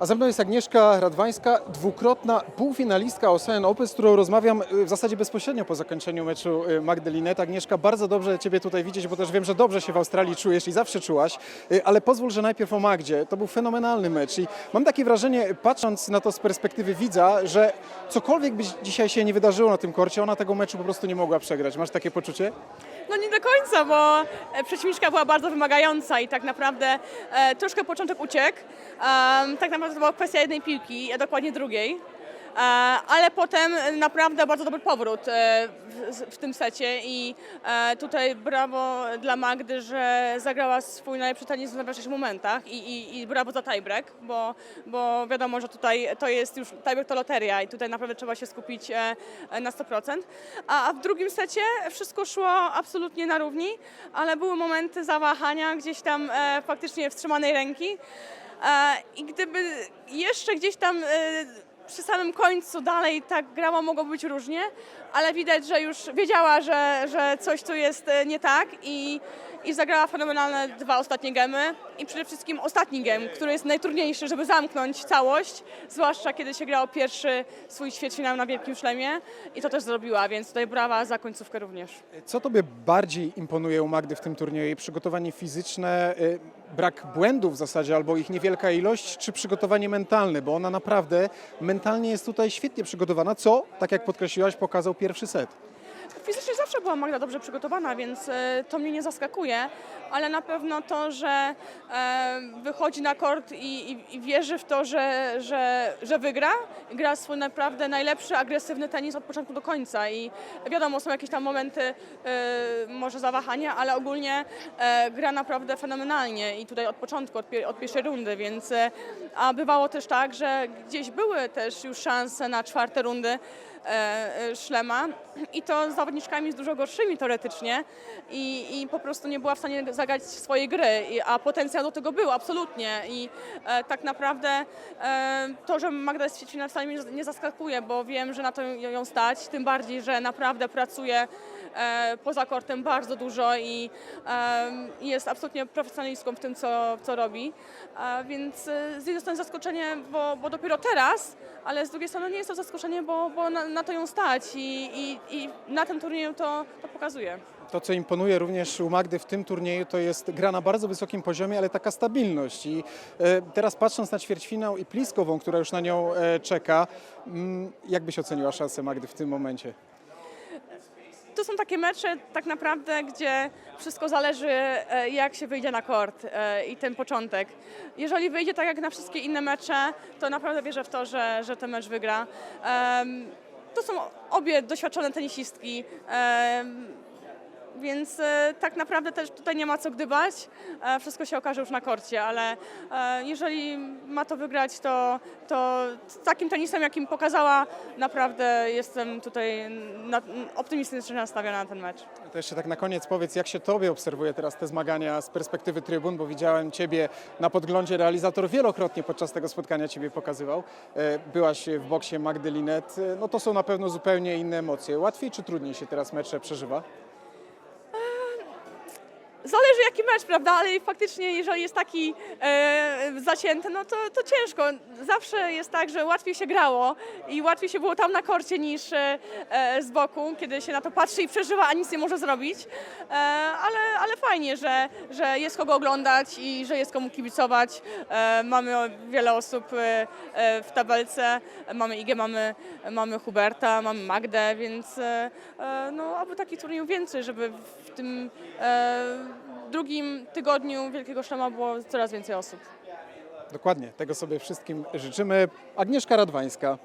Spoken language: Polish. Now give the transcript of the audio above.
A ze mną jest Agnieszka Radwańska, dwukrotna półfinalistka OSN Open, z którą rozmawiam y, w zasadzie bezpośrednio po zakończeniu meczu y, Magdy Linet. Agnieszka, bardzo dobrze Ciebie tutaj widzieć, bo też wiem, że dobrze się w Australii czujesz i zawsze czułaś, Y, ale pozwól, że najpierw o Magdzie. To był fenomenalny mecz i mam takie wrażenie, patrząc na to z perspektywy widza, że cokolwiek by dzisiaj się nie wydarzyło na tym korcie, ona tego meczu po prostu nie mogła przegrać. Masz takie poczucie? No nie do końca, bo e, przeciwniczka była bardzo wymagająca i tak naprawdę e, troszkę początek uciekł. Tak naprawdę to była kwestia jednej piłki, a dokładnie drugiej. E, ale potem naprawdę bardzo dobry powrót e, w, tym secie i e, tutaj brawo dla Magdy, że zagrała swój najlepszy tenis w najważniejszych momentach i, i, i brawo za tiebreak, bo, bo wiadomo, że tutaj to jest już tiebreak to loteria i tutaj naprawdę trzeba się skupić na 100%. A, a w drugim secie wszystko szło absolutnie na równi, ale były momenty zawahania gdzieś tam faktycznie wstrzymanej ręki. I gdyby jeszcze gdzieś tam przy samym końcu dalej tak grała, mogło być różnie, ale widać, że już wiedziała, że, że coś tu jest e, nie tak i, i zagrała fenomenalne dwa ostatnie gemy i przede wszystkim ostatni gem, który jest najtrudniejszy, żeby zamknąć całość, zwłaszcza kiedy się grało pierwszy swój ćwierćfinał na Wielkim Szlemie i to też zrobiła, więc tutaj brawa za końcówkę również. Co Tobie bardziej imponuje u Magdy w tym turnieju? Przygotowanie fizyczne, y, brak błędów w zasadzie, albo ich niewielka ilość, czy przygotowanie mentalne? Bo ona naprawdę mentalnie jest tutaj świetnie przygotowana, co, tak jak podkreśliłaś, pokazał pierwszy set. Fizycznie zawsze była Magda dobrze przygotowana, więc e, to mnie nie zaskakuje, ale na pewno to, że e, wychodzi na kort i, i, i wierzy w to, że, że, że wygra, gra swój naprawdę najlepszy, agresywny tenis od początku do końca i wiadomo, są jakieś tam momenty e, może zawahania, ale ogólnie gra naprawdę fenomenalnie i tutaj od początku, od, od pierwszej rundy, więc a bywało też tak, że gdzieś były też już szanse na czwarte rundy, szlema. I to z zawodniczkami z dużo gorszymi teoretycznie i, i po prostu nie była w stanie zagrać swojej gry, a potencjał do tego był absolutnie. I e, tak naprawdę e, to, że Magda jest ćwierćfinale wcale mnie nie zaskakuje, bo wiem, że na to ją stać, tym bardziej, że naprawdę pracuje e, poza kortem bardzo dużo i e, jest absolutnie profesjonalistką w tym, co, co robi. A więc e, z jednej strony zaskoczenie, bo, bo dopiero teraz, ale z drugiej strony nie jest to zaskoczenie, bo, bo na, na to ją stać i, i, i na tym turnieju to, to pokazuje. To, co imponuje również u Magdy w tym turnieju, to jest gra na bardzo wysokim poziomie, ale taka stabilność. I e, teraz patrząc na ćwierćfinał i Pliskową, która już na nią e, czeka, mm, jak byś oceniła szansę Magdy w tym momencie? To są takie mecze tak naprawdę, gdzie wszystko zależy e, jak się wyjdzie na kort e, i ten początek. Jeżeli wyjdzie tak jak na wszystkie inne mecze, to naprawdę wierzę w to, że, że ten mecz wygra. To są obie doświadczone tenisistki. Więc e, tak naprawdę też tutaj nie ma co gdybać. E, Wszystko się okaże już na korcie, ale e, jeżeli ma to wygrać, to, to takim tenisem, jakim pokazała, naprawdę jestem tutaj optymistycznie nastawiona na ten mecz. To jeszcze tak na koniec powiedz, jak się Tobie obserwuje teraz te zmagania z perspektywy trybun, bo widziałem Ciebie na podglądzie, realizator wielokrotnie podczas tego spotkania Ciebie pokazywał. Byłaś w boksie Magdy Linet, no to są na pewno zupełnie inne emocje. Łatwiej czy trudniej się teraz mecze przeżywa? Zależy jaki mecz, prawda? Ale faktycznie, jeżeli jest taki e, zacięty, no to, to ciężko. Zawsze jest tak, że łatwiej się grało i łatwiej się było tam na korcie niż e, e, z boku, kiedy się na to patrzy i przeżywa, a nic nie może zrobić. E, ale, ale fajnie, że, że jest kogo oglądać i że jest komu kibicować. E, mamy wiele osób e, e, w tabelce. Mamy Igę, mamy, mamy Huberta, mamy Magdę, więc e, e, no, aby takich turniejów więcej, żeby w tym e, drugim tygodniu Wielkiego Szlema było coraz więcej osób. Dokładnie, tego sobie wszystkim życzymy. Agnieszka Radwańska,